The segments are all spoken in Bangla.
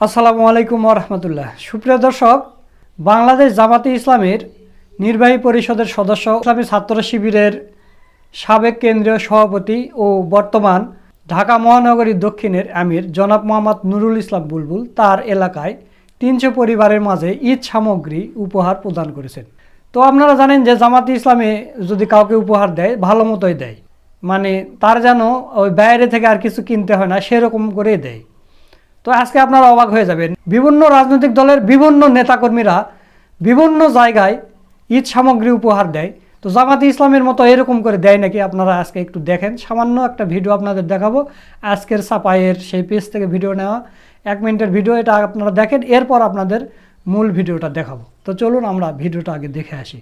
আসসালামু আলাইকুম রহমতুল্লাহ। সুপ্রিয় দর্শক, বাংলাদেশ জামাতে ইসলামের নির্বাহী পরিষদের সদস্য ইসলামী ছাত্র শিবিরের সাবেক কেন্দ্রীয় সভাপতি ও বর্তমান ঢাকা মহানগরী দক্ষিণের আমির জনাব মোহাম্মদ নুরুল ইসলাম বুলবুল তার এলাকায় তিনশো পরিবারের মাঝে ঈদ সামগ্রী উপহার প্রদান করেছেন। তো আপনারা জানেন যে জামাতে ইসলামে যদি কাউকে উপহার দেয়, ভালো মতোই দেয়। মানে তার যেন ওই বাইরে থেকে আর কিছু কিনতে হয় না, সেরকম করেই দেয়। তো আজকে আপনারা অবাক হয়ে যাবেন। বিভিন্ন রাজনৈতিক দলের বিভিন্ন নেতাকর্মীরা বিভিন্ন জায়গায় ঈদ সামগ্রী উপহার দেয়। তো জামাতে ইসলামের মতো এরকম করে দেয় নাকি? আপনারা আজকে একটু দেখেন। সামান্য একটা ভিডিও আপনাদের দেখাবো। আজকের সাপাইয়ের সেই পেজ থেকে ভিডিও নেওয়া। এক মিনিটের ভিডিও, এটা আপনারা দেখেন। এরপর আপনাদের মূল ভিডিওটা দেখাবো। তো চলুন আমরা ভিডিওটা আগে দেখে আসি।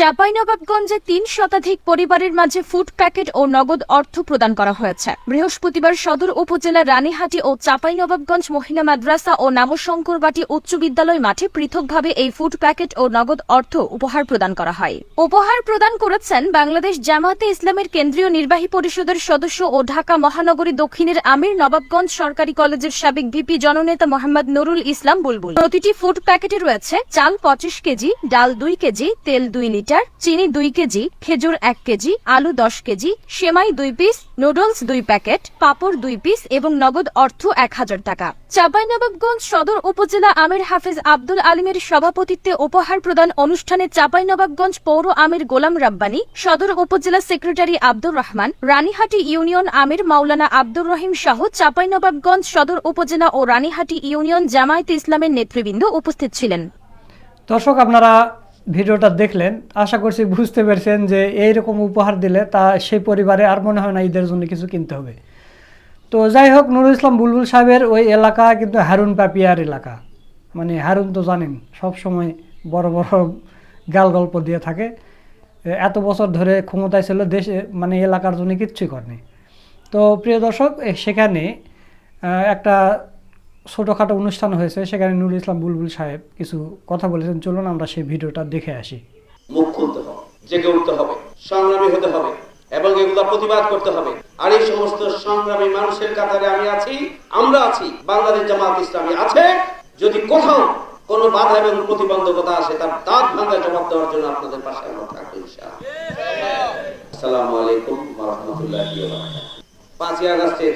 চাঁপাইনবাবগঞ্জে তিন শতাধিক পরিবারের মাঝে ফুড প্যাকেট ও নগদ অর্থ প্রদান করা হয়েছে। বৃহস্পতিবার সদর উপজেলার রানীহাটি ও চাঁপাইনবাবগঞ্জ মহিলা মাদ্রাসা ও নামশঙ্করবাটি উচ্চ বিদ্যালয় মাঠে পৃথকভাবে এই ফুড প্যাকেট ও নগদ অর্থ উপহার প্রদান করা হয়। উপহার প্রদান করেছেন বাংলাদেশ জামায়াতে ইসলামের কেন্দ্রীয় নির্বাহী পরিষদের সদস্য ও ঢাকা মহানগরী দক্ষিণের আমির নবাবগঞ্জ সরকারি কলেজের সাবেক ভিপি জননেতা মোহাম্মদ নুরুল ইসলাম বুলবুল। প্রতিটি ফুড প্যাকেটে রয়েছে চাল পঁচিশ কেজি, ডাল দুই কেজি, তেল দুই লিটার। চিনি দুই কেজি, খেজুর এক কেজি, আলু দশ কেজি, সেমাই দুই পিস, নুডলস দুই প্যাকেট, পাপড় দুই পিস এবং নগদ অর্থ এক হাজার টাকা। চাঁপাইনবাবগঞ্জ সদর উপজেলা আমির হাফিজ আব্দুল আলিমের সভাপতিত্বে উপহার প্রদান অনুষ্ঠানে চাঁপাইনবাবগঞ্জ পৌর আমির গোলাম রাব্বানী, সদর উপজেলা সেক্রেটারি আব্দুর রহমান, রানীহাটি ইউনিয়ন আমির মাওলানা আব্দুর রহিম সহ চাঁপাইনবাবগঞ্জ সদর উপজেলা ও রানীহাটি ইউনিয়ন জামায়াতে ইসলামের নেতৃবৃন্দ উপস্থিত ছিলেন। দর্শক, আপনারা ভিডিওটা দেখলেন, আশা করছি বুঝতে পেরেছেন যে এইরকম উপহার দিলে তা সেই পরিবারে আর মনে হয় না ঈদের জন্য কিছু কিনতে হবে। তো যাই হোক, নুরুল ইসলাম বুলবুল সাহেবের ওই এলাকা কিন্তু হারুন পাপিয়ার এলাকা। মানে হারুন তো জানেন, সব সময় বড় বড় গাল গল্প দিয়ে থাকে। এত বছর ধরে ক্ষমতায় ছিল দেশে মানে এলাকার জন্য কিচ্ছুই করেনি। তো প্রিয় দর্শক সেখানে একটা ছোটোখাটো অনুষ্ঠান হয়েছে, সেখানে নুরুল ইসলাম বুলবুল সাহেব কিছু কথা বলেছেন। চলুন আমরা সেই ভিডিওটা দেখে আসি। মুখ খুলতে হবে, জেগে উঠতে হবে, সংগ্রামী হতে হবে, এবং প্রতিবাদ করতে হবে। আর এই সমস্ত সংগ্রামী মানুষের কাতারে আমি আছি, আমরা আছি, বাংলাদেশ জামাত ইসলামী আছে। যদি কোথাও কোনো বাধা এবং প্রতিবন্ধকতা আসে, তার দাঁত জবাব দেওয়ার জন্য আপনাদের পাশে আমরা থাকব আসসালামু আলাইকুম পাঁচই আগস্টের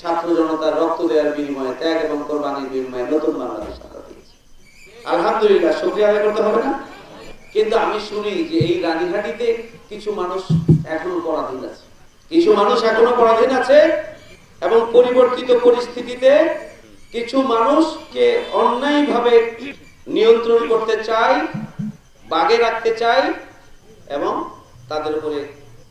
ছাত্র জনতার রক্ত দেওয়ার বিনিময়ে ত্যাগ এবং কোরবানির বিনিময়ে নতুন বাংলাদেশ আলহামদুলিল্লাহ করতে হবে না। কিন্তু আমি শুনি যে এই কিছু মানুষ এখনও পরাধীন আছে। কিছু মানুষ এখনও পরাধীন আছে এবং পরিবর্তিত পরিস্থিতিতে কিছু মানুষকে অন্যায়ভাবে নিয়ন্ত্রণ করতে চায় বাগে রাখতে চাই এবং তাদের উপরে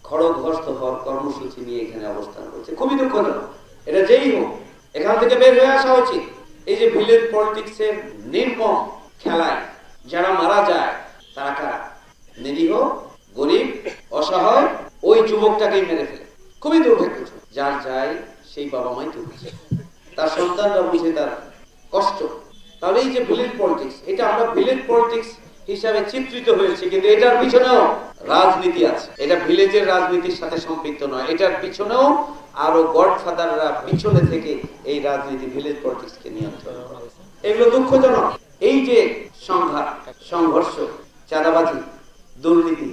খড়গহস্ত হওয়ার কর্মসূচি নিয়ে এখানে অবস্থান করছে। খুবই দুঃখজনক। এটা যেই হোক, এখান থেকে বের হয়ে আসা উচিত। এই যে ভিলেজ পলিটিক্সের নির্মম খেলায় যারা মারা যায়, তারা কারা? নিরীহ, গরিব, অসহায়, ওই যুবকটাকেই মেরে ফেলে। খুবই দুর্ভাগ্য যার যায়, সেই বাবা মাই তো বুঝে তার সন্তানরা বুঝে তার কষ্ট। তাহলে এই যে ভিলেজ পলিটিক্স, এটা আমরা ভিলেজ পলিটিক্স হিসাবে চিত্রিত হয়েছে, কিন্তু এটার পিছনেও রাজনীতি আছে। এটা ভিলেজের রাজনীতির সাথে সম্পৃক্ত নয়, এটার পিছনেও আরও গডফাদাররা পিছনে থেকে এই রাজনীতি ভিলেজ পলিটিক্সকে নিয়ন্ত্রণ এগুলো দুঃখজনক। এই যে সংঘাত, সংঘর্ষ, চাঁদাবাজি, দুর্নীতি,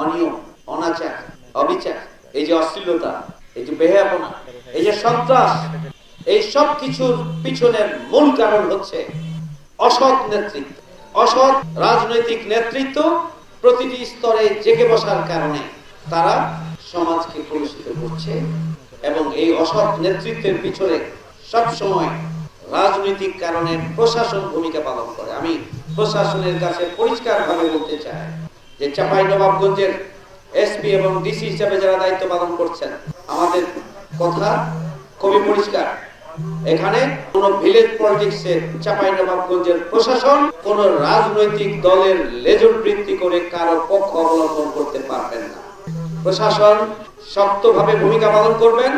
অনিয়ম, অনাচার, অবিচার, এই যে অশ্লীলতা, এই যে বেহায়াপনা, এই যে সন্ত্রাস, এই সব কিছুর পিছনের মূল কারণ হচ্ছে অসৎ নেতৃত্ব। অসৎ রাজনৈতিক নেতৃত্ব প্রতিটি স্তরে জেগে বসার কারণে তারা সমাজকে কলুষিত করছে এবং এই অসৎ নেতৃত্বের পিছনে সবসময় রাজনৈতিক কারণে প্রশাসন ভূমিকা পালন করে। আমি প্রশাসনের কাছে পরিষ্কার পরিষ্কারভাবে বলতে চাই যে চাপাই নবাবগঞ্জের এসপি এবং ডিসি হিসাবে যারা দায়িত্ব পালন করছেন, আমাদের কথা খুবই পরিষ্কার। এখানে কোন ভিলেজ পলিটিক্সে চাপাই নবাবগঞ্জের প্রশাসন, কোন রাজনৈতিক দলের লেজুর বৃত্তি করে কারও পক্ষ অবলম্বন করতে পারবেন না। প্রশাসন শক্তভাবে ভূমিকা পালন করবেন,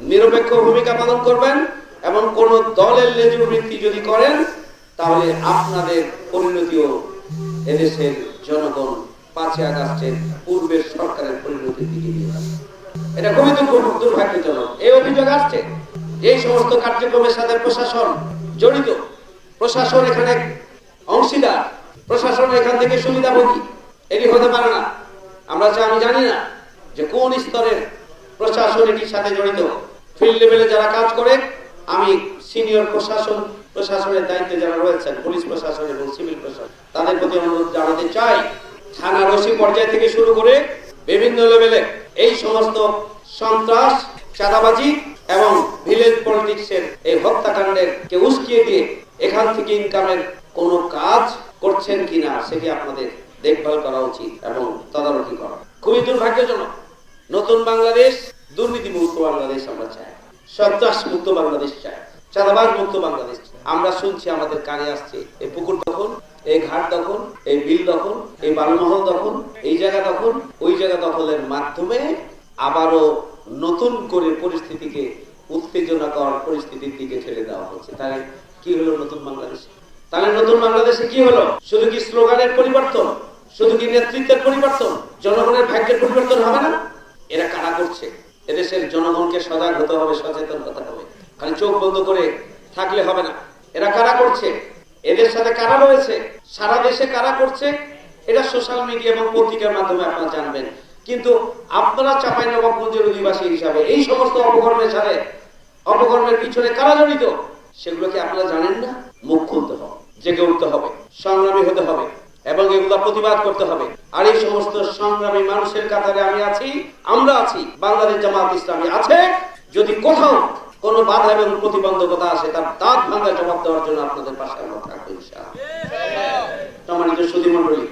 নিরপেক্ষ ভূমিকা পালন করবেন, এবং কোন দলের লেজুর বৃত্তি যদি করেন, তাহলে আপনাদের পরিণতিও এদেশের জনগণ পাঁচই আগস্টের পূর্বের সরকারের পরিণতির দিকে নিয়ে যাবে। এটা খুবই দুঃখ দুর্ভাগ্যজনক। এই অভিযোগ আসছে। এই সমস্ত কার্যক্রমের সাথে প্রশাসন জড়িত। প্রশাসন এখানে অংশীদার। প্রশাসন এখান থেকে সুবিধাভোগী। এটি হতে পারে না। আমরা আমি জানি না যে কোন স্তরের প্রশাসন এটির সাথে জড়িত। ফিল্ড লেভেলে যারা কাজ করে, আমি সিনিয়র প্রশাসন প্রশাসনের দায়িত্বে যারা রয়েছেন, পুলিশ প্রশাসন এবং সিভিল প্রশাসন, তাদের প্রতি অনুরোধ জানাতে চাই, থানা রসি পর্যায় থেকে শুরু করে বিভিন্ন লেভেলে এই সমস্ত সন্ত্রাস চাঁদাবাজি এবং ভিলেজ পলিটিক্সের এই হত্যাকাণ্ডের কে উস্কিয়ে দিয়ে এখান থেকে ইনকামের কোনো কাজ করছেন কিনা সেটি আপনাদের দেখভাল করা উচিত এবং তদারকি করা। খুবই দুর্ভাগ্যজনক। নতুন বাংলাদেশ দুর্নীতি মুক্ত বাংলাদেশ আমরা চাই। সন্ত্রাস মুক্ত বাংলাদেশ চাই। চাঁদাবাজ মুক্ত বাংলাদেশ আমরা শুনছি আমাদের কানে আসছে এই পুকুর দখল, এই ঘাট দখল, এই বিল দখল, এই বালুমহল দখল, এই জায়গা দখল, ওই জায়গা দখলের মাধ্যমে আবারও নতুন করে পরিস্থিতিকে, উত্তেজনাকর পরিস্থিতির দিকে ঠেলে দেওয়া হচ্ছে। তাহলে কি হলো নতুন বাংলাদেশ? তাহলে নতুন বাংলাদেশে কি হলো? শুধু কি স্লোগানের পরিবর্তন? শুধু কি নেতৃত্বের পরিবর্তন? জনগণের ভাগ্যের পরিবর্তন হবে না? এরা কারা করছে? এদেশের জনগণকে সজাগ হতে হবে, সচেতন হতে হবে। খালি চোখ বন্ধ করে থাকলে হবে না। এরা কারা করছে? এদের সাথে কারা রয়েছে? সারা দেশে কারা করছে? এটা সোশ্যাল মিডিয়া এবং পত্রিকার মাধ্যমে আপনারা জানবেন। কিন্তু আপনারা চাপাই নবাবগঞ্জের অধিবাসী হিসাবে, এই সমস্ত অপকর্মের সাথে, অপকর্মের পিছনে কারা জড়িত সেগুলো কি আপনারা জানেন না মুখ খুলতে হবে, জেগে উঠতে হবে, সংগ্রামী হতে হবে, এবং এগুলো প্রতিবাদ করতে হবে আর এই সমস্ত সংগ্রামী মানুষের কাতারে আমি আছি, আমরা আছি, বাংলাদেশ জামাত ইসলামী আছে যদি কোথাও কোনো বাধা এবং প্রতিবন্ধকতা আসে, তার দাঁত ভাঙা জবাব দেওয়ার জন্য আপনাদের পাশে আমরা থাকব। সম্মানিত মন্ডলী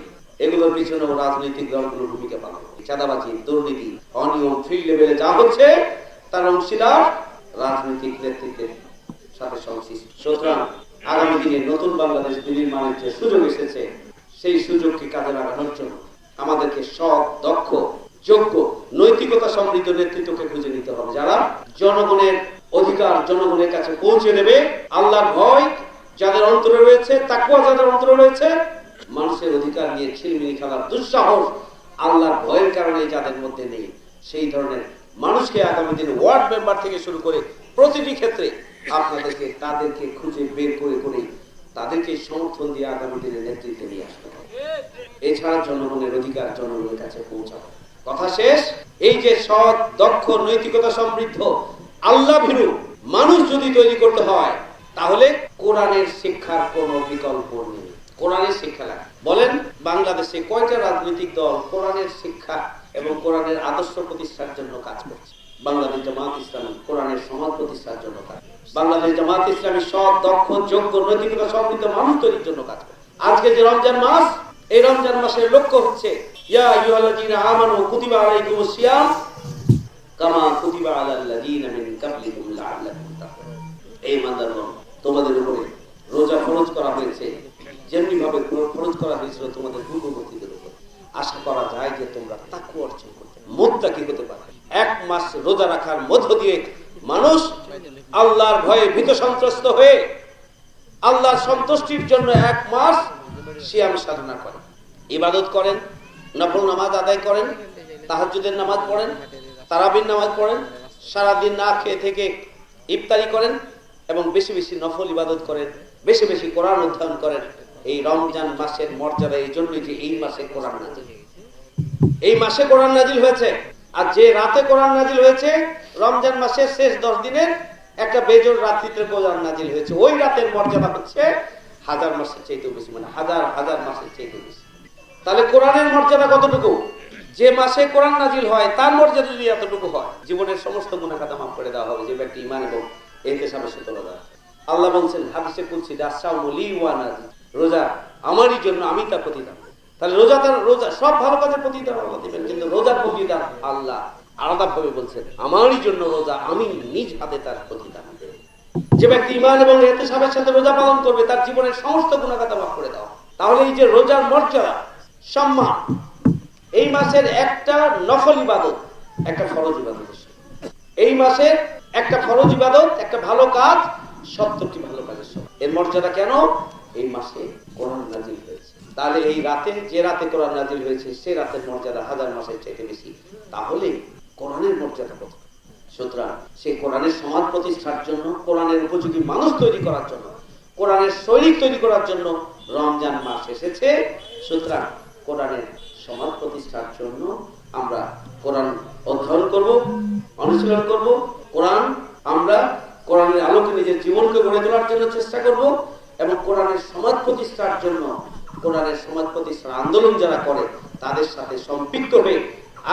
এগুলোর পিছনেও রাজনৈতিক দলগুলোর ভূমিকা পালন। চাঁদাবাজি, দুর্নীতি, অনিয়ম ফিল্ড লেভেলে যা হচ্ছে, তার অংশীদার রাজনৈতিক নেতৃত্বের সাথে সংশ্লিষ্ট। সুতরাং আগামী দিনে নতুন বাংলাদেশ বিনির্মাণের যে সুযোগ এসেছে, সেই সুযোগকে কাজে লাগানোর জন্য আমাদেরকে সৎ, দক্ষ, যোগ্য, নৈতিকতা সমৃদ্ধ নেতৃত্বকে খুঁজে নিতে হবে। যারা জনগণের অধিকার জনগণের কাছে পৌঁছে দেবে, আল্লাহর ভয় যাদের অন্তরে রয়েছে তাকুয়া যাদের অন্তরে রয়েছে, মানুষের অধিকার নিয়ে ছিলমিলি খেলার দুঃসাহস আল্লাহর ভয়ের কারণে যাদের মধ্যে নেই, সেই ধরনের মানুষকে আগামী দিনে ওয়ার্ড মেম্বার থেকে শুরু করে প্রতিটি ক্ষেত্রে আপনাদেরকে, তাদেরকে খুঁজে বের করে করে তাদেরকে সমর্থন দিয়ে আগামী দিনে নেতৃত্বে নিয়ে আসতে হবে। এছাড়া জনগণের অধিকার জনগণের কাছে পৌঁছাবে। কথা শেষ? এই যে সৎ, দক্ষ, নৈতিকতা সমৃদ্ধ, আল্লাহ ভীরু মানুষ যদি তৈরি করতে হয়, তাহলে কোরআনের শিক্ষার কোনো বিকল্প নেই। কোরআনের শিক্ষা লাগে। বলেন, বাংলাদেশে কয়টা রাজনৈতিক দল কোরআনের শিক্ষা এবং কোরআনের আদর্শ প্রতিষ্ঠার জন্য কাজ করছে? বাংলাদেশ জামাত ইসলামী কোরআনের সমাজ প্রতিষ্ঠার জন্য কাজ বাংলাদেশ জামাত ইসলামী সৎ দক্ষ, যোগ্য, নৈতিকতা সমৃদ্ধ মানুষ তৈরির জন্য কাজ করে আজকে যে রমজান মাস, এই রমজান মাসের লক্ষ্য হচ্ছে, ইয়া আইয়ুহাল্লাযীনা আমানু কুতিবা আলাইকুমুস সিয়াম কামা কুতিবা আলাল্লাযীনা মিন ক্বাবলিকুম লাআল্লাকুম তাত্তাকুন এই মানদারগণ তোমাদের উপরে রোজা ফরজ করা হয়েছে। যেমনি ভাবে ফরজ করা হয়েছিল তোমাদের পূর্ববর্তীদের উপর, আশা করা যায় যে তোমরা তাকু অর্জন করতে মুদ্রা কি হতে পারে এক মাস রোজা রাখার মধ্য দিয়ে মানুষ আল্লাহর ভয়ে ভীত সন্ত্রস্ত হয়ে আল্লাহর সন্তুষ্টির জন্য এক মাস সিয়াম সাধনা করেন ইবাদত করেন, নফল নামাজ আদায় করেন তাহাজুদের নামাজ পড়েন, তারাবির নামাজ পড়েন, সারাদিন না খেয়ে থেকে ইফতারি করেন এবং বেশি বেশি নফল ইবাদত করেন, বেশি বেশি কোরআন অধ্যয়ন করেন এই রমজান মাসের মর্যাদা এই জন্যই যে এই মাসে কোরআন নাজিল এই মাসে কোরআন নাজিল হয়েছে। আর যে রাতে কোরআন নাজিল হয়েছে, রমজান মাসের শেষ দশ দিনের একটা বেজোর রাত্রিতে কোরআন নাজিল হয়েছে। ওই রাতের মর্যাদা হচ্ছে হাজার মাসের চাইতেও বেশি মানে হাজার হাজার মাসের চাইতেও বেশি। তাহলে কোরআনের মর্যাদা কতটুকু? যে মাসে কোরআন নাজিল হয়, তার মর্যাদা যদি এতটুকু হয়, জীবনের সমস্ত গুণাখাতা মাফ করে দেওয়া হবে, যে ব্যক্তি ইমান এবং এতে সামনে সতর্কতা আল্লাহ বলছেন, হাদিসে কুলসি দাসাউলি ওয়া নাজি রোজা আমারই জন্য আমি তার প্রতিদান। তাহলে রোজা তার রোজা, সব ভালো কাজের প্রতিদান আল্লাহ দিবেন, কিন্তু রোজার প্রতিদান আল্লাহ আলাদা ভাবে বলছেন, আমারই জন্য রোজা আমি নিজ হাতে তার প্রতিদান যে ব্যক্তি ইমান এবং এতে সাথে রোজা পালন করবে, তার জীবনের সমস্ত গুণাগাতা মাফ করে দেওয়া তাহলে এই যে রোজার মর্যাদা, সম্মান, এই মাসের একটা নফল ইবাদত, একটা ফরজ ইবাদত এই মাসের একটা ফরজ ইবাদত, একটা ভালো কাজ, সত্তরটি ভালো কাজের সমান এর মর্যাদা কেন? এই মাসে কোরআন নাজিল হয়েছে। তাহলে এই রাতে, যে রাতে কোরআন নাজিল হয়েছে, সে রাতের মর্যাদা হাজার মাসের চাইতে বেশি। তাহলে কোরআনের মর্যাদা কত? সুতরাং সেই কোরআনের সমাজ প্রতিষ্ঠার জন্য, কোরআনের উপযোগী মানুষ তৈরি করার জন্য, কোরআনের সৈনিক তৈরি করার জন্য রমজান মাস এসেছে। সুতরাং কোরআনের সমাজ প্রতিষ্ঠার জন্য আমরা কোরআন অধ্যয়ন করব, অনুশীলন করব। কোরআন আমরা কোরআনের আলোকে নিজের জীবনকে গড়ে তোলার জন্য চেষ্টা করব। এবং কোরআনের সমাজ প্রতিষ্ঠার জন্য, কোরআনের সমাজ প্রতিষ্ঠার আন্দোলন যারা করে, তাদের সাথে সম্পৃক্ত হয়ে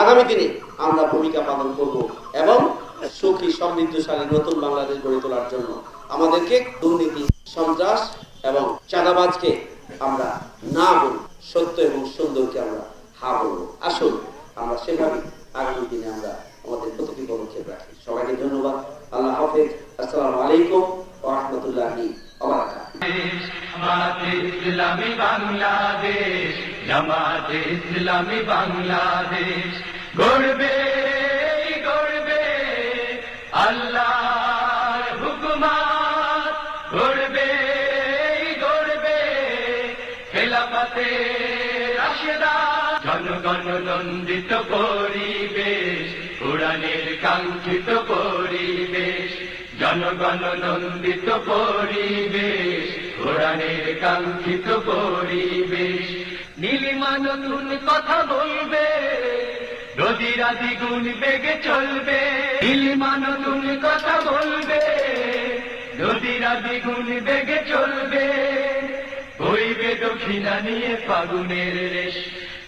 আগামী দিনে আমরা ভূমিকা পালন করব এবং সুখী সমৃদ্ধশালী নতুন বাংলাদেশ গড়ে তোলার জন্য আমাদেরকে দুর্নীতি, সন্ত্রাস এবং চাঁদাবাজকে আমরা না বলব সত্য এবং সুন্দরকে আমরা হা বলব। আসুন, আমরা সেভাবে আগামী দিনে আমরা আমাদের প্রতিটি পদক্ষেপ রাখি। সবাইকে ধন্যবাদ। আল্লাহ হাফেজ। আসসালামু আলাইকুম ওয়া রাহমাতুল্লাহি বারাকাতুহু। জামাতে ইসলামী বাংলাদেশ জামাতে ইসলামী বাংলাদেশ গড়বে গড়বে হুকুমাত গড়বে গড়বে খেলাফতে রাশেদা জনগণ নন্দিত পরিবেশ কোরআনের কাঙ্ক্ষিত পরিবেশ জনগণ নন্দিত পরিবেশ কোরআনের কাঙ্ক্ষিত পরিবেশ। নীলিমা নতুন কথা বলবে নদীরা দ্বিগুণ বেগে চলবে। নীলিমা নতুন কথা বলবে নদীরা দ্বিগুণ বেগে চলবে। বইবে দক্ষিণা নিয়ে ফাগুনের রেশ।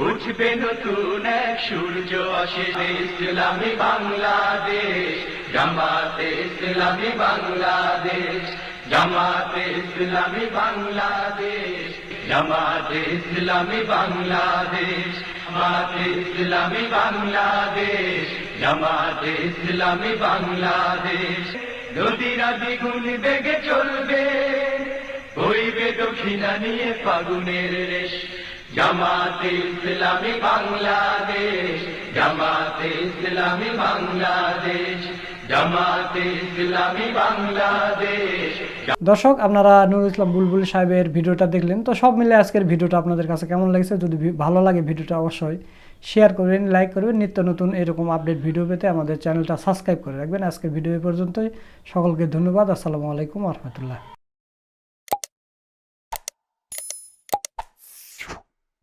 উঠবে নতুন এক সূর্য আসে ইসলামী বাংলাদেশ। জামাতে ইসলামী বাংলাদেশ। জামাতে ইসলামী বাংলাদেশ। জামাতে ইসলামী বাংলাদেশ। জামাতে ইসলামী বাংলাদেশ। জামাতে ইসলামী বাংলাদেশ। নদীরা দ্বিগুণ বেগে চলবে। বইবে দক্ষিণা নিয়ে ফাগুনের রেশ। জামাতে ইসলামী বাংলাদেশ, জামাতে ইসলামী বাংলাদেশ দর্শক, আপনারা নুরুল ইসলাম বুলবুল সাহেবের ভিডিওটা দেখলেন, তো সব মিলে আজকের ভিডিওটা আপনাদের কাছে কেমন লাগছে? যদি ভালো লাগে ভিডিওটা অবশ্যই শেয়ার করবেন লাইক করবেন, নিত্য নতুন এরকম আপডেট ভিডিও পেতে আমাদের চ্যানেলটা সাবস্ক্রাইব করে রাখবেন। আজকের ভিডিও পর্যন্তই। সকলকে ধন্যবাদ। আসসালামু আলাইকুম রহমতুল্লাহ।